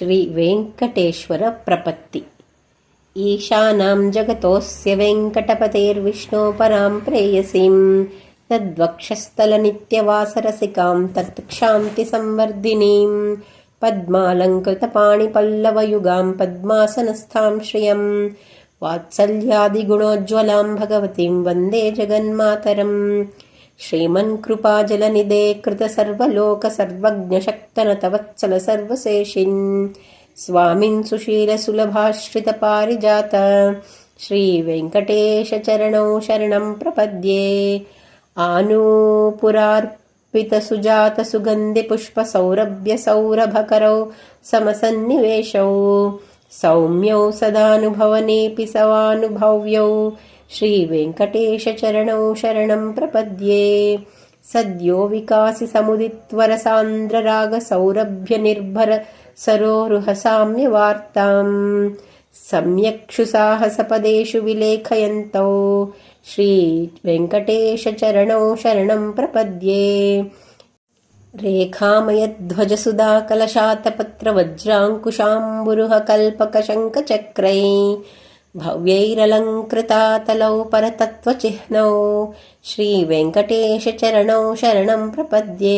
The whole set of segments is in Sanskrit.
श्रीवेङ्कटेश्वरप्रपत्ति ईशानां जगतोऽस्य वेङ्कटपतेर्विष्णो परां प्रेयसीं तद्वक्षस्थलनित्यवासरसिकां तत्क्षान्तिसंवर्धिनीं पद्मालङ्कृतपाणिपल्लवयुगां पद्मासनस्थां श्रियं वात्सल्यादिगुणोज्ज्वलां भगवतीं वन्दे जगन्मातरम् శ్రీమన్ కృపాజలనిదే కృత సర్వలోక సర్వజ్ఞశక్తన తవత్సల సర్వశేషిన్. స్వామిన్ సుశీల సులభాశ్రిత పారిజాత. శ్రీ వెంకటేశ చరణౌ శరణం ప్రపద్యే. ఆనూపురార్పిత సమసన్నివేశౌ. సౌమ్యౌ సదానుభవనేపి సవానుభవ్యౌ. श्रीवेङ्कटेशचरणौ शरणं प्रपद्ये। सद्यो विकासि समुदित्वरसान्द्ररागसौरभ्यनिर्भर सरोरुहसाम्यवार्ताम् सम्यक्षु साहसपदेषु विलेखयन्तौ। श्रीवेङ्कटेशचरणौ शरणं प्रपद्ये। रेखामयध्वजसुधाकलशातपत्रवज्राङ्कुशाम्बुरुहकल्पकशङ्खचक्रै भव्यैरलङ्कृतातलौ परतत्त्वचिह्नौ श्रीवेङ्कटेशचरणौ शरणं प्रपद्ये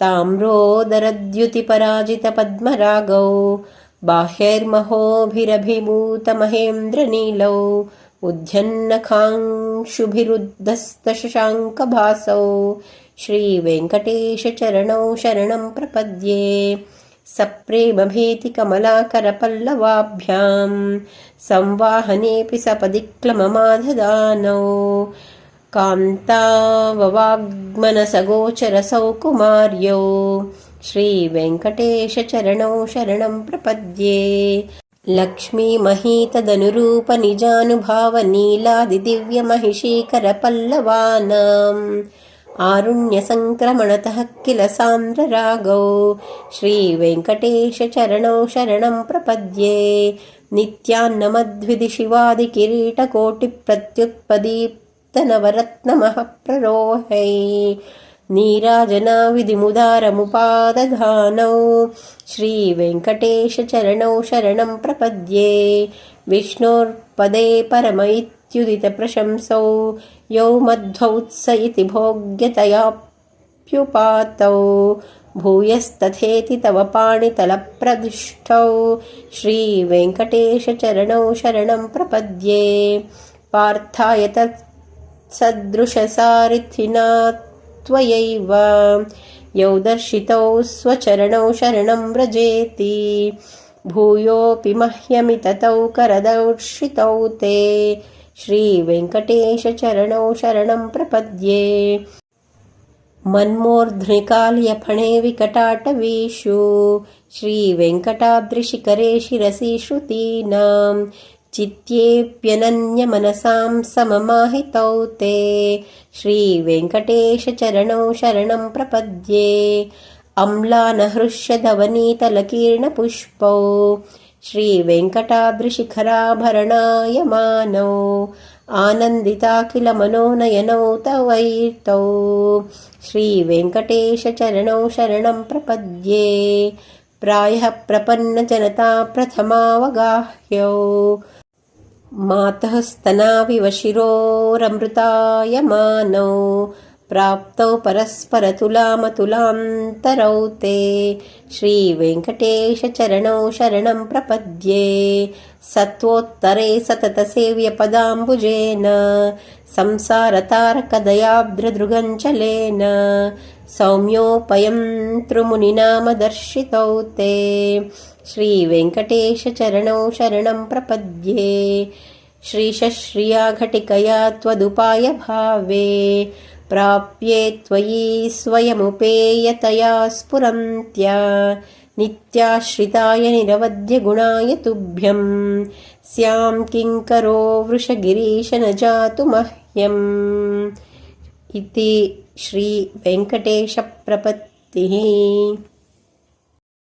ताम्रोदरद्युतिपराजितपद्मरागौ बाह्यैर्महोभिरभिभूतमहेन्द्रनीलौ उद्यन्नखांशुभिरुद्धस्तशशाङ्कभासौ श्रीवेङ्कटेशचरणौ शरणं प्रपद्ये सप्रेमभीतिकमलाकरपल्लवाभ्यां संवाहनेऽपि सपदि क्लममाधदानौ कान्ताववाग्मनसगोचरसौ कुमार्यौ श्रीवेङ्कटेशचरणौ शरणं प्रपद्ये लक्ष्मीमहीतदनुरूपनिजानुभावनीलादिदिव्यमहिषीकरपल्लवानाम् आरुण्यसङ्क्रमणतः किल सान्द्ररागौ? श्रीवेङ्कटेशचरणौ शरणं प्रपद्ये। नित्यान्नमद्विधि शिवादिकिरीटकोटिप्रत्युत्पदीप्तनवरत्नमः प्ररोहै नीराजनाविधिमुदारमुपादधानौ। श्रीवेङ्कटेशचरणौ शरणं प्रपद्ये। विष्णोर्पदे परम इत्युदितप्रशंसौ यौ मध्वौत्स इति भोग्यतयाप्युपातौ भूयस्तथेति तव पाणितलप्रदिष्टौ। श्रीवेङ्कटेशचरणौ शरणं प्रपद्ये। पार्थाय तत्सदृशसारिथिना त्वयैव यौ दर्शितौ स्वचरणौ शरणं व्रजेति। भूयोऽपि मह्यमिततौ करदर्शितौ ते श्रीवेङ्कटेशचरणौ शरणं प्रपद्ये। मन्मूर्ध्निकाल्यफणे विकटाटवीषु। श्रीवेङ्कटाद्रिशिखरे शिरसि श्रुतीनां। चित्तेऽप्यनन्यमनसां सममाहितौ ते। श्रीवेङ्कटेशचरणौ शरणं प्रपद्ये। अम्लानहृष्यधवनीतलकीर्णपुष्पौ श्रीवेङ्कटाद्रिशिखराभरणायमानौ आनन्दिताखिलमनोनयनौ तवैतौ श्रीवेङ्कटेशचरणौ शरणं प्रपद्ये। प्रायः प्रपन्नजनता प्रथमावगाह्यौ। मातः स्तनाविव शिरोरमृतायमानौ प्राप्तौ परस्परतुलामतुलान्तरौ ते श्रीवेङ्कटेशचरणौ शरणं प्रपद्ये सत्त्वोत्तरे सततसेव्यपदाम्बुजेन संसारतारकदयाब्द्रदृगञ्चलेन सौम्योपयं त्रिमुनिनामदर्शितौ ते श्रीवेङ्कटेशचरणौ शरणं प्रपद्ये श्रीशश्रिया घटिकया त्वदुपायभावे प्राप्ये त्वयि स्वयमुपेयतया स्फुरन्त्या नित्याश्रिताय निरवध्यगुणाय तुभ्यं। स्यां किङ्करो वृषगिरीश न जातु मह्यम् इति श्रीवेङ्कटेशप्रपत्तिः